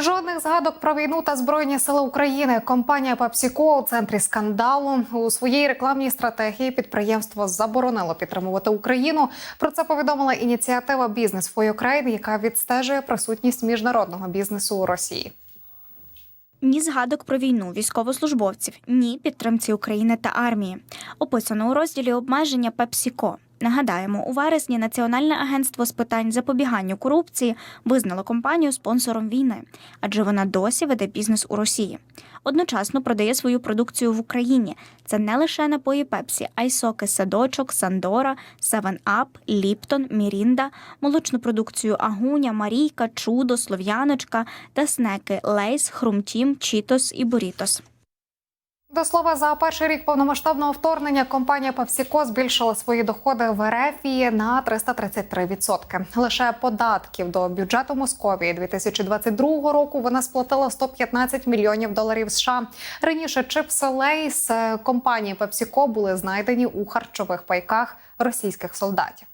Жодних згадок про війну та збройні сили України. Компанія PepsiCo у центрі скандалу у своїй рекламній стратегії підприємство заборонило підтримувати Україну. Про це повідомила ініціатива Бізнес for Ukraine, яка відстежує присутність міжнародного бізнесу у Росії. Ні згадок про війну військовослужбовців, ні підтримці України та армії. Описано у розділі обмеження PepsiCo. Нагадаємо, у вересні Національне агентство з питань запобіганню корупції визнало компанію спонсором війни, адже вона досі веде бізнес у Росії. Одночасно продає свою продукцію в Україні. Це не лише напої Пепсі, а й соки Садочок, Сандора, Севен Ап, Ліптон, Мірінда, молочну продукцію Агуня, Марійка, Чудо, Слов'яночка та снеки Лейс, Хрумтім, Чітос і Борітос. До слова, за перший рік повномасштабного вторгнення компанія PepsiCo збільшила свої доходи в РФ на 333%. Лише податків до бюджету Московії 2022 року вона сплатила 115 мільйонів доларів США. Раніше чипси Лейс компанії PepsiCo були знайдені у харчових пайках російських солдатів.